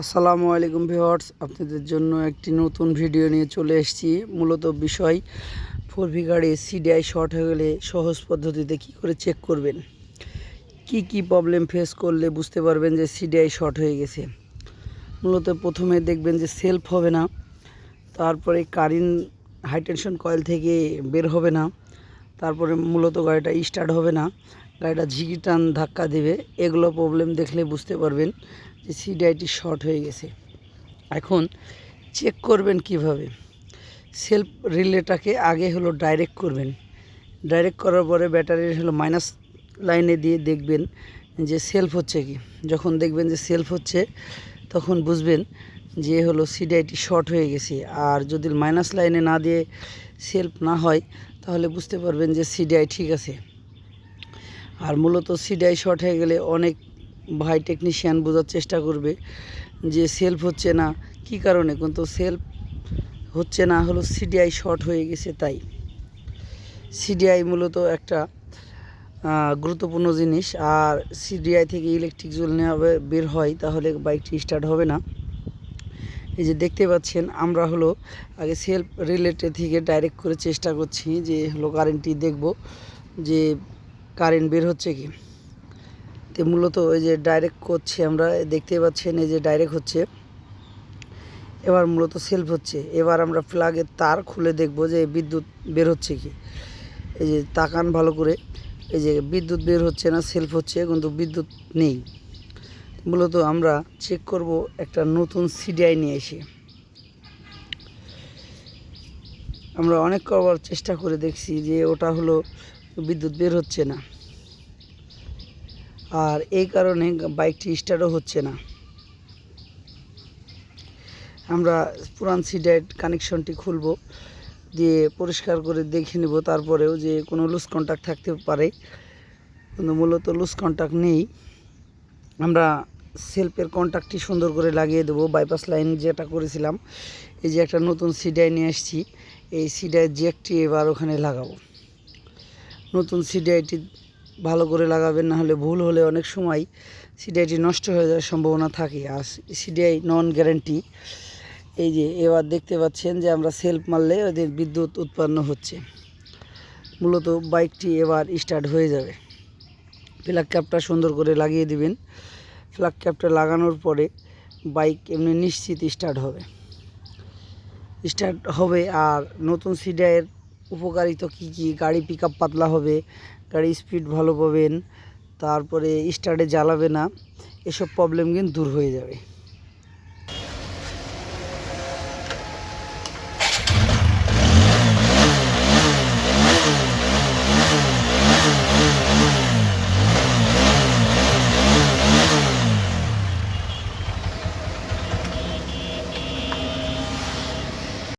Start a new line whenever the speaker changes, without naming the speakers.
আসসালামু আলাইকুম ভিউয়ার্স, আপনাদের জন্য একটি নতুন ভিডিও নিয়ে চলে এসেছি। মূলত বিষয় ফোর ভি গাড়ি সিডিআই শর্ট হয়ে গেলে সহজ পদ্ধতিতে কি করে চেক করবেন? কি কি প্রবলেম ফেস করলে বুঝতে পারবেন যে সিডিআই শর্ট হয়ে গেছে? মূলত প্রথমে দেখবেন যে সেলফ হবে না, তারপরে কারেন্ট হাইটেনশন কয়েল থেকে বের হবে না তারপরে মূলত গাড়িটা স্টার্ট হবে না। গাড়িটা ঝিকি টান ধাক্কা দেবে। এগুলো প্রবলেম দেখলে বুঝতে পারবেন যে সিডিআইটি শর্ট হয়ে গেছে। এখন চেক করবেন কীভাবে। সেলফ রিলেটাকে আগে হলো ডাইরেক্ট করবেন। ডাইরেক্ট করার পরে ব্যাটারির হলো মাইনাস লাইনে দিয়ে দেখবেন যে সেলফ হচ্ছে কি। যখন দেখবেন যে সেলফ হচ্ছে, তখন বুঝবেন যে হলো সিডিআইটি শর্ট হয়ে গেছে। আর যদি মাইনাস লাইনে না দিয়ে সেলফ না হয়, তাহলে বুঝতে পারবেন যে সিডিআই ঠিক আছে। আর মূলত সিডিআই শর্ট হয়ে গেলে অনেক ভাই টেকনিশিয়ান বোঝার চেষ্টা করবে যে সেলফ হচ্ছে না। কি কারণে? কিন্তু সেলফ হচ্ছে না, হলো সিডিআই শর্ট হয়ে গেছে তাই। সিডিআই মূলত একটা গুরুত্বপূর্ণ জিনিস। আর সিডিআই থেকে ইলেকট্রিক জল নেওয়া বের হয়, তাহলে বাইকটি স্টার্ট হবে না। এই যে দেখতে পাচ্ছেন, আমরা হলো আগে সেলফ রিলেটেড থেকে ডাইরেক্ট করে চেষ্টা করছি যে হলো কারেন্টটি দেখব, যে কারেন্ট বের হচ্ছে কি। তো মূলত ওই যে ডাইরেক্ট করছে আমরা, দেখতে পাচ্ছেন এই যে ডাইরেক্ট হচ্ছে। এবার মূলত সেলফ হচ্ছে, এবার আমরা প্লাগের তার খুলে দেখব যে বিদ্যুৎ বের হচ্ছে কি। এই যে তাকান ভালো করে, এই যে বিদ্যুৎ বের হচ্ছে না সেলফ হচ্ছে, কিন্তু বিদ্যুৎ নেই। মূলত আমরা চেক করব একটা নতুন সিডিআই নিয়ে এসে। আমরা অনেক কবার চেষ্টা করে দেখছি যে ওটা হলো বিদ্যুৎ বের হচ্ছে না। আর এই কারণে বাইকটি স্টার্টও হচ্ছে না। আমরা পুরান সিডাইট কানেকশনটি খুলব, দিয়ে পরিষ্কার করে দেখে নেব তারপরেও যে কোনো লুজ কন্ট্যাক্ট থাকতে পারে। কিন্তু মূলত লুজ কন্ট্যাক্ট নেই। আমরা সেলফের কন্ট্যাক্টটি সুন্দর করে লাগিয়ে দেবো বাইপাস লাইন যেটা করেছিলাম। এই যে একটা নতুন সিডাই নিয়ে আসছি, এই সিডাই জ্যাকটি এবার ওখানে লাগাবো। নতুন সিডিআইটি ভালো করে লাগাবেন, না হলে ভুল হলে অনেক সময় সিডিআইটি নষ্ট হয়ে যাওয়ার সম্ভাবনা থাকে। আর সিডিআই নন গ্যারেন্টি এই যে এবার দেখতে পাচ্ছেন যে আমরা সেলফ মারলে ওদের বিদ্যুৎ উৎপন্ন হচ্ছে। মূলত বাইকটি এবার স্টার্ট হয়ে যাবে। ফ্ল্যাগ ক্যাপটা সুন্দর করে লাগিয়ে দিবেন। ফ্ল্যাগ ক্যাপটা লাগানোর পরে বাইক এমনি নিশ্চিত স্টার্ট হবে। স্টার্ট হবে আর নতুন সিডায়ের উপকারিতা কী কী? গাড়ি পিক পাতলা হবে, গাড়ি স্পিড ভালো পাবেন, তারপরে স্টার্টে জ্বালাবে না, এসব প্রবলেম কিন্তু দূর হয়ে যাবে।